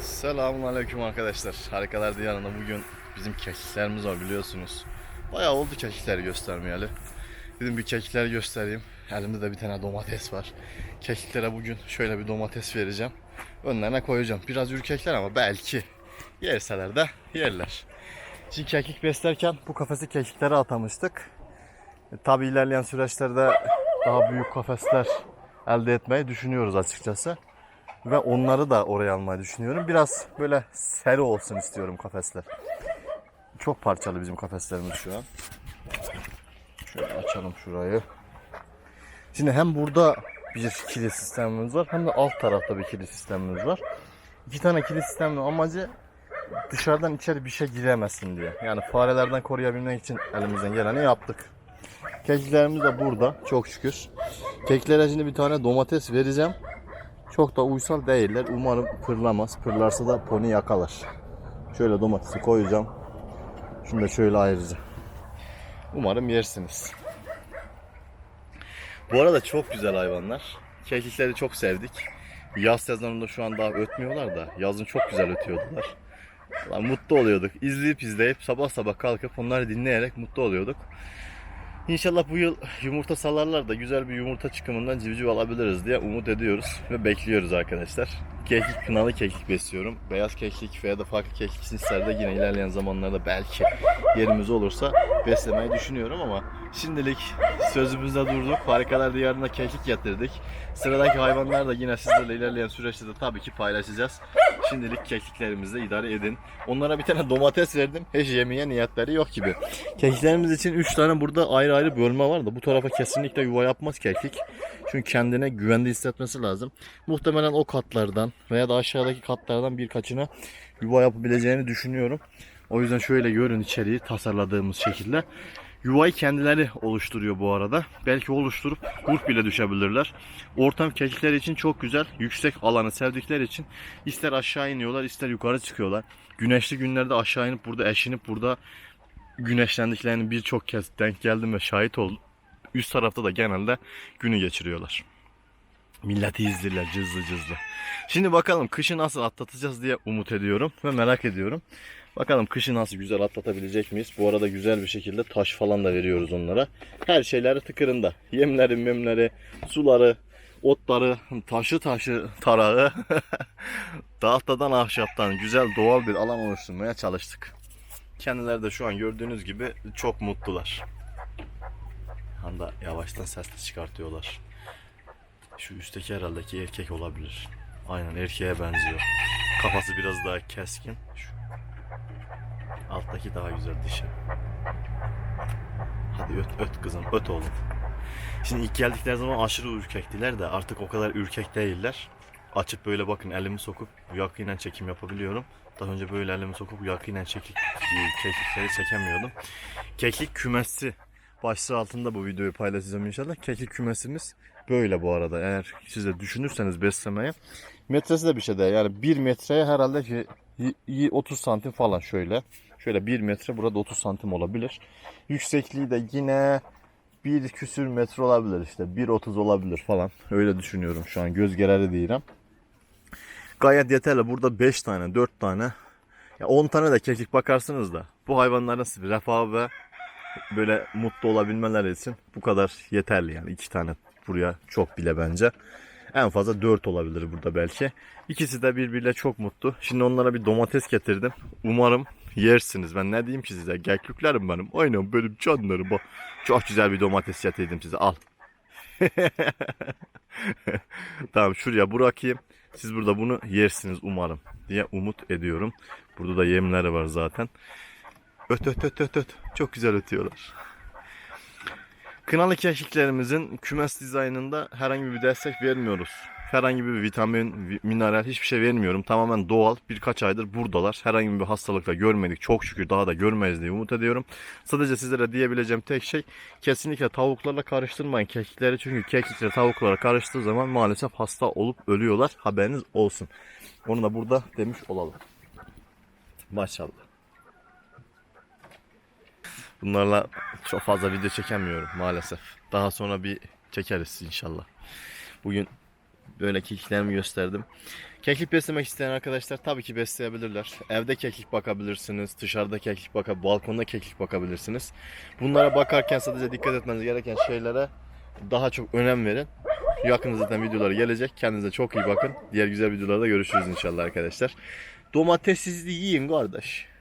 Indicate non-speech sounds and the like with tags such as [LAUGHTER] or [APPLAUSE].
Selamun aleyküm arkadaşlar. Harikalar Diyarı'nda bugün bizim kekiklerimiz var biliyorsunuz. Bayağı oldu kekikleri göstermeyeli. Dedim bir kekikleri göstereyim. Elimde de bir tane domates var. Kekiklere bugün şöyle bir domates vereceğim. Önlerine koyacağım. Biraz ürkekler ama belki yerseler de yerler. Şimdi kekik beslerken bu kafesi kekiklere atamıştık. E, tabi ilerleyen süreçlerde daha büyük kafesler elde etmeyi düşünüyoruz açıkçası. Ve onları da oraya almayı düşünüyorum. Biraz böyle seri olsun istiyorum kafesler. Çok parçalı bizim kafeslerimiz şu an. Şöyle açalım şurayı. Şimdi hem burada bir kilit sistemimiz var hem de alt tarafta bir kilit sistemimiz var. İki tane kilit sistemin amacı dışarıdan içeri bir şey giremesin diye. Yani farelerden koruyabilmek için elimizden geleni yaptık. Kekiklerimiz de burada çok şükür. Kekiklere şimdi bir tane domates vereceğim. Çok da uysal değiller. Umarım pırlamaz. Pırlarsa da pony yakalar. Şöyle domatesi koyacağım. Şunu da şöyle ayıracağım. Umarım yersiniz. Bu arada çok güzel hayvanlar. Kekikleri çok sevdik. Yaz sezonunda şu an daha ötmüyorlar da yazın çok güzel ötüyordular. Ulan mutlu oluyorduk. İzleyip izleyip sabah sabah kalkıp onları dinleyerek mutlu oluyorduk. İnşallah bu yıl yumurta salarlar da güzel bir yumurta çıkımından civciv alabiliriz diye umut ediyoruz ve bekliyoruz arkadaşlar. Kekik, kınalı kekik besliyorum. Beyaz kekik veya da farklı kekik cinslerde yine ilerleyen zamanlarda belki yerimiz olursa beslemeyi düşünüyorum ama şimdilik sözümüzde durduk. Harikalar diyarına kekik getirdik. Sıradaki hayvanlar da yine sizlerle ilerleyen süreçte de tabii ki paylaşacağız. Şimdilik kekiklerimizle idare edin. Onlara bir tane domates verdim. Hiç yemeye niyetleri yok gibi. Kekiklerimiz için 3 tane burada ayrı ayrı bölme var da bu tarafa kesinlikle yuva yapmaz kekik. Çünkü kendine güvende hissetmesi lazım. Muhtemelen o katlardan veya da aşağıdaki katlardan birkaçına yuva yapabileceğini düşünüyorum. O yüzden şöyle görün içeriği tasarladığımız şekilde. Yuvayı kendileri oluşturuyor bu arada. Belki oluşturup grup bile düşebilirler. Ortam kekikler için çok güzel. Yüksek alanı sevdikleri için ister aşağı iniyorlar ister yukarı çıkıyorlar. Güneşli günlerde aşağı inip burada eşinip burada güneşlendiklerini birçok kez denk geldim ve şahit oldum. Üst tarafta da genelde günü geçiriyorlar. Milleti izlerler cızlı cızlı. Şimdi bakalım kışı nasıl atlatacağız diye umut ediyorum ve merak ediyorum. Bakalım kışı nasıl güzel atlatabilecek miyiz? Bu arada güzel bir şekilde taş falan da veriyoruz onlara. Her şeyleri tıkırında. Yemleri, memleri, suları, otları, taşı taşı tarağı, [LAUGHS] tahtadan ahşaptan güzel doğal bir alan oluşturmaya çalıştık. Kendileri de şu an gördüğünüz gibi çok mutlular. Anda yavaştan ses çıkartıyorlar. Şu üstteki herhalde ki erkek olabilir. Aynen erkeğe benziyor. Kafası biraz daha keskin. Şu alttaki daha güzel dişi. Hadi öt öt kızım öt oğlum. Şimdi ilk geldikleri zaman aşırı ürkektiler de artık o kadar ürkek değiller. Açıp böyle bakın elimi sokup yakinen çekim yapabiliyorum. Daha önce böyle elimi sokup yakinen çekik, kekikleri çekemiyordum. Keklik kümesi başlığı altında bu videoyu paylaşacağım inşallah. Kekik kümesimiz böyle bu arada. Eğer siz de düşünürseniz beslemeye. Metresi de bir şey değil. Yani 1 metreye herhalde ki y- y- 30 santim falan şöyle. Şöyle 1 metre burada 30 santim olabilir. Yüksekliği de yine bir küsür metre olabilir işte. 1.30 olabilir falan. Öyle düşünüyorum şu an. Göz gereri değilim. Gayet yeterli. Burada 5 tane, 4 tane, ya 10 tane de kekik bakarsınız da bu hayvanların refah ve böyle mutlu olabilmeleri için bu kadar yeterli yani. 2 tane buraya çok bile bence. En fazla 4 olabilir burada belki. İkisi de birbiriyle çok mutlu. Şimdi onlara bir domates getirdim. Umarım yersiniz. Ben ne diyeyim ki size? Geklüklerim benim. Aynen benim canlarım. Bak. Çok güzel bir domates getirdim size. Al. [LAUGHS] tamam şuraya bırakayım. Siz burada bunu yersiniz umarım diye umut ediyorum. Burada da yemleri var zaten. Öt öt öt öt öt. Çok güzel ötüyorlar. Kınalı kekiklerimizin kümes dizaynında herhangi bir destek vermiyoruz. Herhangi bir vitamin, vi- mineral hiçbir şey vermiyorum. Tamamen doğal. Birkaç aydır buradalar. Herhangi bir hastalıkla görmedik. Çok şükür daha da görmeyiz diye umut ediyorum. Sadece sizlere diyebileceğim tek şey kesinlikle tavuklarla karıştırmayın kekikleri. Çünkü kekikle tavuklara karıştığı zaman maalesef hasta olup ölüyorlar. Haberiniz olsun. Onu da burada demiş olalım. Maşallah. Bunlarla çok fazla video çekemiyorum maalesef. Daha sonra bir çekeriz inşallah. Bugün böyle kekiklerimi gösterdim. Keklik beslemek isteyen arkadaşlar tabii ki besleyebilirler. Evde keklik bakabilirsiniz, dışarıda keklik bakabilirsiniz, balkonda keklik bakabilirsiniz. Bunlara bakarken sadece dikkat etmeniz gereken şeylere daha çok önem verin. Yakında zaten videoları gelecek. Kendinize çok iyi bakın. Diğer güzel videolarda görüşürüz inşallah arkadaşlar. Domatessizli yiyin kardeş.